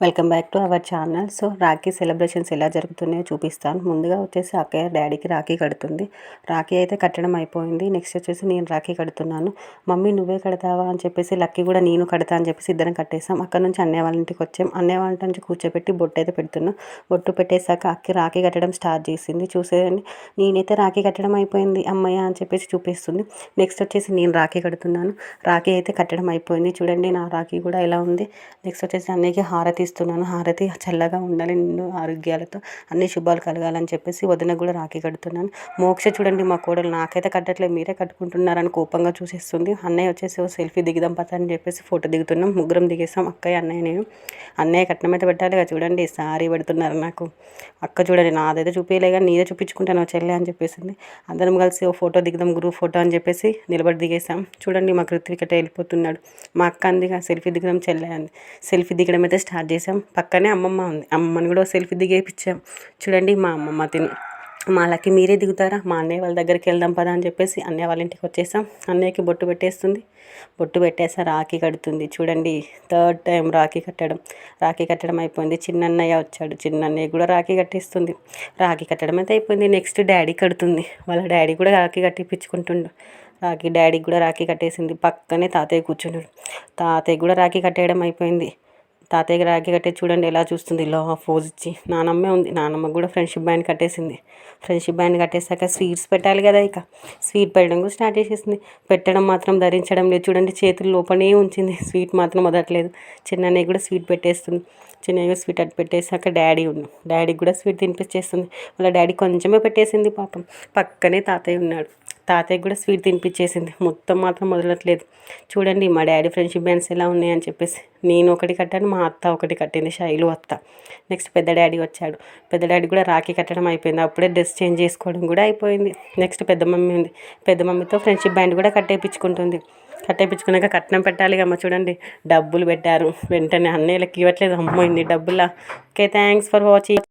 Welcome back to our channel. So Rakhi celebrations ఎలా జరుగుతున్నాయో చూపిస్తాను. ముందుగా వచ్చేసి అక్కయ్య డాడీకి రాఖీ కడుతుంది. రాఖీ అయితే కట్టడం అయిపోయింది. నెక్స్ట్ వచ్చేసి నేను రాఖీ కడుతున్నాను. మమ్మీ నువ్వే కడతావా? అని చెప్పేసి లక్కీ కూడా నేను కడతా అని చెప్పేసి ఇద్దరం కట్టేసాం అక్కడ నుంచి అన్నయ్య వాళ్ళ ఇంటికి వచ్చాం. అన్నయ్య వాళ్ళ నుంచి కూర్చోబెట్టి బొట్టు అయితే పెడుతున్నాం. బొట్టు పెట్టేశాక అక్కి రాఖీ కట్టడం స్టార్ట్ చేసింది. చూసేయండి. నేనైతే రాఖీ కట్టడం అయిపోయింది అమ్మయ్య అని చెప్పేసి చూపిస్తుంది. నెక్స్ట్ వచ్చేసి నేను రాఖీ కడుతున్నాను. రాఖీ అయితే కట్టడం అయిపోయింది. చూడండి నా రాఖీ కూడా ఎలా ఉంది. నెక్స్ట్ వచ్చేసి అన్నయ్యకి హారతి ఇస్తున్నాను హారతి చల్లగా ఉండాలి. నిన్ను ఆరోగ్యాలతో అన్ని శుభాలు కలగాలని చెప్పేసి వదిన కూడా రాఖీ కడుతున్నాను. మోక్ష చూడండి మా కోడలు. నాకైతే కట్టట్లేదు. మీరే కట్టుకుంటున్నారని కోపంగా చూసేస్తుంది. అన్నయ్య వచ్చేసి ఓ సెల్ఫీ దిగుదాం పత అని చెప్పేసి ఫోటో దిగుతున్నాం. ముగ్గురం దిగేసాం. అక్కయ్య అన్నయ్య నేను. అన్నయ్య కట్నం అయితే పెట్టాలి చూడండి. సారీ పెడుతున్నారు నాకు. అక్క చూడండి. నాదైతే చూపించలే కానీ నీదే చూపించుకుంటాను చెల్లె అని చెప్పేసింది. అందరం కలిసి ఓ ఫోటో దిగుదాం. గ్రూప్ ఫోటో అని చెప్పేసి నిలబడి దిగేసాం. చూడండి మా కృతికట వెళ్ళిపోతున్నాడు. మా అక్క అందిగా సెల్ఫీ దిగడం చెల్లె అంది. సెల్ఫీ దిగడం అయితే స్టార్ట్ చేసాం పక్కనే అమ్మమ్మ ఉంది. అమ్మమ్మని కూడా సెల్ఫీ దిగేపించాం చూడండి మా అమ్మమ్మ తిని. మా లక్కి మీరే దిగుతారా? మా అన్నయ్య వాళ్ళ దగ్గరికి వెళ్దాం పదా అని చెప్పేసి అన్నయ్య వాళ్ళ ఇంటికి వచ్చేసాం. అన్నయ్యకి బొట్టు పెట్టేస్తుంది. బొట్టు పెట్టేసా రాఖీ కడుతుంది. చూడండి థర్డ్ టైం రాఖీ కట్టడం. రాఖీ కట్టడం అయిపోయింది. చిన్నన్నయ్య వచ్చాడు. చిన్నన్నయ్య కూడా రాఖీ కట్టేస్తుంది. రాఖీ కట్టడం అయితే అయిపోయింది. నెక్స్ట్ డాడీ కడుతుంది. వాళ్ళ డాడీ కూడా రాఖీ కట్టిపించుకుంటుండు రాఖీ డాడీకి కూడా రాఖీ కట్టేసింది. పక్కనే తాతయ్య కూర్చున్నాడు తాతయ్య కూడా రాఖీ కట్టేయడం అయిపోయింది. తాతయ్యకి రాఖీ కట్టే చూడండి ఎలా చూస్తుంది. ఇలా ఫోజ్ ఇచ్చి నానమ్మే ఉంది. నానమ్మ కూడా ఫ్రెండ్షిప్ బ్యాండ్ కట్టేసింది. ఫ్రెండ్షిప్ బ్యాండ్ కట్టేశాక స్వీట్స్ పెట్టాలి కదా ఇక. స్వీట్ పెట్టడం కూడా స్టార్ట్ చేసేసింది. పెట్టడం మాత్రం ధరించడం లేదు. చూడండి చేతులు లోపలనే ఉంచింది. స్వీట్ మాత్రం వదలట్లేదు. చిన్ననే కూడా స్వీట్ పెట్టేస్తుంది. చిన్నగా స్వీట్ అటు పెట్టేసాక డాడీ ఉండు డాడీకి కూడా స్వీట్ తినిపించేస్తుంది వాళ్ళ డాడీ కొంచెమే పెట్టేసింది పాపం. పక్కనే తాతయ్య ఉన్నాడు. తాతయ్య కూడా స్వీట్ తినిపించేసింది. మొత్తం మాత్రం మొదలట్లేదు. చూడండి మా డాడీ ఫ్రెండ్షిప్ బ్యాండ్స్ ఎలా ఉన్నాయని చెప్పేసి. నేను ఒకటి కట్టాను మా అత్త ఒకటి కట్టింది శైలు అత్త. నెక్స్ట్ పెద్ద డాడీ వచ్చాడు. పెద్ద డాడీ కూడా రాఖీ కట్టడం అయిపోయింది. అప్పుడే డ్రెస్ చేంజ్ చేసుకోవడం కూడా అయిపోయింది. నెక్స్ట్ పెద్ద మమ్మీ ఉంది. పెద్ద మమ్మీతో ఫ్రెండ్షిప్ బ్యాండ్ కూడా కట్టేపించుకుంటుంది. కట్టేపించుకున్నాక కట్నం పెట్టాలి అమ్మ చూడండి. డబ్బులు పెట్టారు. వెంటనే అన్నయ్యలకి ఇవ్వట్లేదు. అమ్మోయింది డబ్బులా. Okay thanks for watching.